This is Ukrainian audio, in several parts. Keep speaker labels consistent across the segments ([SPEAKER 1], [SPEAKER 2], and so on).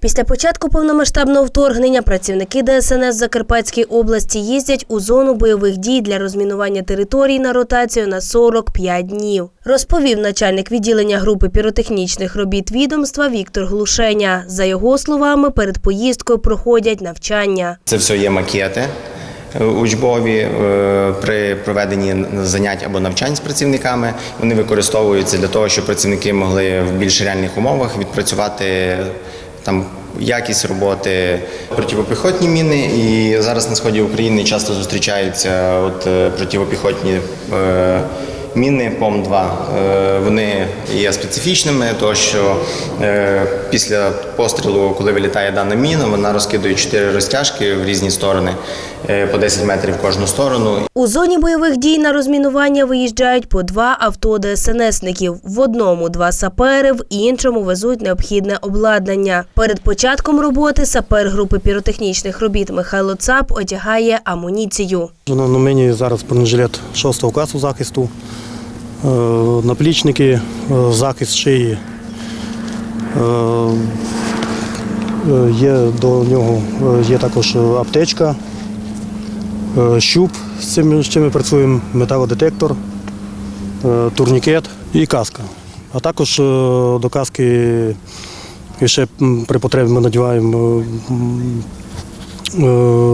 [SPEAKER 1] Після початку повномасштабного вторгнення працівники ДСНС Закарпатській області їздять у зону бойових дій для розмінування територій на ротацію на 45 днів. Розповів начальник відділення групи піротехнічних робіт відомства Віктор Глушеня. За його словами, перед поїздкою проходять навчання.
[SPEAKER 2] Це все є макети е, учбові е, при проведенні занять або навчань з працівниками. Вони використовуються для того, щоб працівники могли в більш реальних умовах відпрацювати там якість роботи, противопіхотні міни. І зараз на сході України часто зустрічаються от протипіхотні противопіхотні. е, Міни ПОМ-2 е, вони є специфічними, тому що е, після пострілу, коли вилітає дана міна, вона розкидує чотири розтяжки в різні сторони е, по 10 метрів в кожну сторону.
[SPEAKER 1] У зоні бойових дій на розмінування виїжджають по два авто ДСНСників. В одному два сапери, в іншому везуть необхідне обладнання. Перед початком роботи сапер групи піротехнічних робіт Михайло Цап одягає амуніцію.
[SPEAKER 3] На на мені зараз бронежилет 6 класу захисту, наплічники, е, захист шиї. Е, е, Є до нього е, є також аптечка, е, щуп, з цим, з чим ми працюємо, металодетектор, е, турнікет і каска. А також е, до каски ще при потребі ми надіваємо е,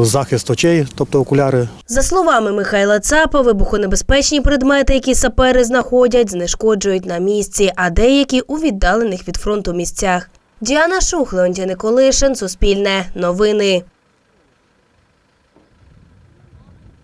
[SPEAKER 3] захист очей, тобто окуляри.
[SPEAKER 1] За словами Михайла Цапа, вибухонебезпечні предмети, які сапери знаходять, знешкоджують на місці, а деякі у віддалених від фронту місцях. Діана Шух, Леонтій Николишин, Суспільне, Новини.